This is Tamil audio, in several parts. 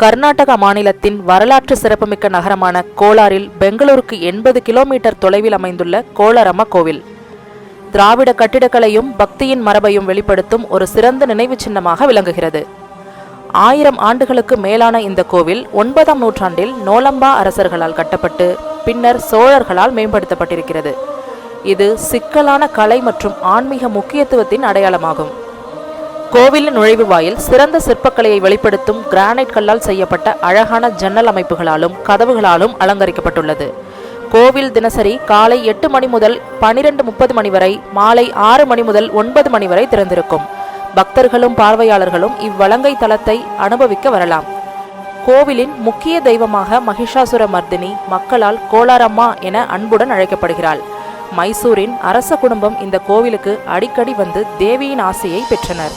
கர்நாடக மாநிலத்தின் வரலாற்று சிறப்புமிக்க நகரமான கோலாரில் பெங்களூருக்கு எண்பது கிலோமீட்டர் தொலைவில் அமைந்துள்ள கோலாரம்ம கோவில். திராவிட கட்டிடக்கலையும் பக்தியின் மரபையும் வெளிப்படுத்தும் ஒரு சிறந்த நினைவு சின்னமாக விளங்குகிறது. ஆயிரம் ஆண்டுகளுக்கு மேலான இந்த கோவில் ஒன்பதாம் நூற்றாண்டில் நோலம்பா அரசர்களால் கட்டப்பட்டு பின்னர் சோழர்களால் மேம்படுத்தப்பட்டிருக்கிறது. இது சிக்கலான கலை மற்றும் ஆன்மீக முக்கியத்துவத்தின் அடையாளமாகும். கோவிலின் நுழைவு வாயில் சிறந்த சிற்பக்கலையை வெளிப்படுத்தும் கிரானைட் கல்லால் செய்யப்பட்ட அழகான ஜன்னல் அமைப்புகளாலும் கதவுகளாலும் அலங்கரிக்கப்பட்டுள்ளது. கோவில் தினசரி காலை எட்டு மணி முதல் பனிரெண்டு முப்பது மணி வரை மாலை ஆறு மணி முதல் ஒன்பது மணி வரை திறந்திருக்கும். பக்தர்களும் பார்வையாளர்களும் இவ்வலங்கை தலத்தை அனுபவிக்க வரலாம். கோவிலின் முக்கிய தெய்வமாக மகிஷாசுர மர்தினி மக்களால் கோலாரம்மா என அன்புடன் அழைக்கப்படுகிறாள். மைசூரின் அரச குடும்பம் இந்த கோவிலுக்கு அடிக்கடி வந்து தேவியின் ஆசையை பெற்றனர்.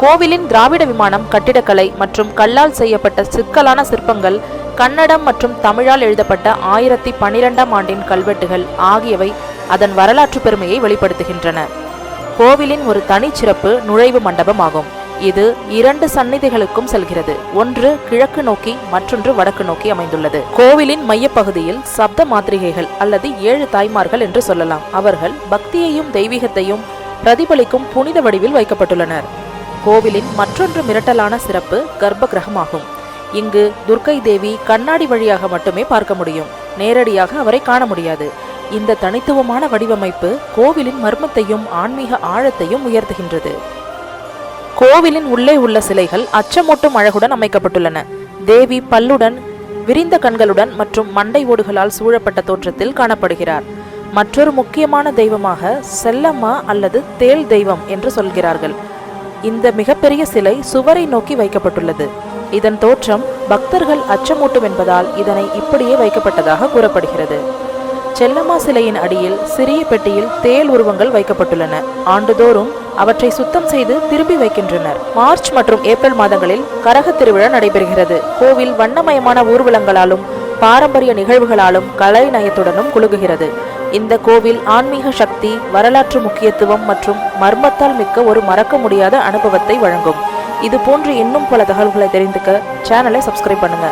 கோவிலின் திராவிட விமானம் கட்டிடக்கலை மற்றும் கல்லால் செய்யப்பட்ட சிக்கலான சிற்பங்கள் கன்னடம் மற்றும் தமிழால் எழுதப்பட்ட ஆயிரத்தி பனிரெண்டாம் ஆண்டின் கல்வெட்டுகள் ஆகியவை அதன் வரலாற்று பெருமையை வெளிப்படுத்துகின்றன. கோவிலின் ஒரு தனிச்சிறப்பு நுழைவு மண்டபம் ஆகும் இது இரண்டு சந்நிதிகளுக்கும் செல்கிறது. ஒன்று கிழக்கு நோக்கி மற்றொன்று வடக்கு நோக்கி அமைந்துள்ளது. கோவிலின் மையப்பகுதியில் சப்த மாத்திரிகைகள் அல்லது ஏழு தாய்மார்கள் என்று சொல்லலாம். அவர்கள் பக்தியையும் தெய்வீகத்தையும் பிரதிபலிக்கும் புனித வடிவில் வைக்கப்பட்டுள்ளனர். கோவிலின் மற்றொன்று மிரட்டலான சிறப்பு கர்ப்ப கிரகமாகும் இங்கு துர்க்கை தேவி கண்ணாடி வழியாக மட்டுமே பார்க்க முடியும். நேரடியாக அவரை காண முடியாது. இந்த தனித்துவமான வடிவமைப்பு கோவிலின் மர்மத்தையும் ஆன்மீக ஆழத்தையும் உயர்த்துகின்றது. கோவிலின் உள்ளே உள்ள சிலைகள் அச்சமூட்டும் அழகுடன் அமைக்கப்பட்டுள்ளன. தேவி பல்லுடன் விரிந்த கண்களுடன் மற்றும் மண்டை ஓடுகளால் சூழப்பட்ட தோற்றத்தில் காணப்படுகிறார். மற்றொரு முக்கியமான தெய்வமாக செல்லம்மா அல்லது தேல் தெய்வம் என்று சொல்கிறார்கள். இந்த மிகப்பெரிய சிலை சுவரை நோக்கி வைக்கப்பட்டுள்ளது. இதன் தோற்றம் பக்தர்கள் அச்சமூட்டும் என்பதால் இதனை இப்படியே வைக்கப்பட்டதாக கூறப்படுகிறது. செல்லம்மா சிலையின் அடியில் சிறிய பெட்டியில் தேல் உருவங்கள் வைக்கப்பட்டுள்ளன. ஆண்டுதோறும் அவற்றை சுத்தம் செய்து திருப்பி வைக்கின்றனர். மார்ச் மற்றும் ஏப்ரல் மாதங்களில் கரக திருவிழா நடைபெறுகிறது. கோவில் வண்ணமயமான ஊர்வலங்களாலும் பாரம்பரிய நிகழ்வுகளாலும் கலை நயத்துடனும் குலுகுகிறது இந்த கோவில் ஆன்மீக சக்தி வரலாற்று முக்கியத்துவம் மற்றும் மர்மத்தால் மிக்க ஒரு மறக்க முடியாத அனுபவத்தை வழங்கும். இது போன்று இன்னும் பல தகவல்களை தெரிந்துக்க சேனலை சப்ஸ்கிரைப் பண்ணுங்க.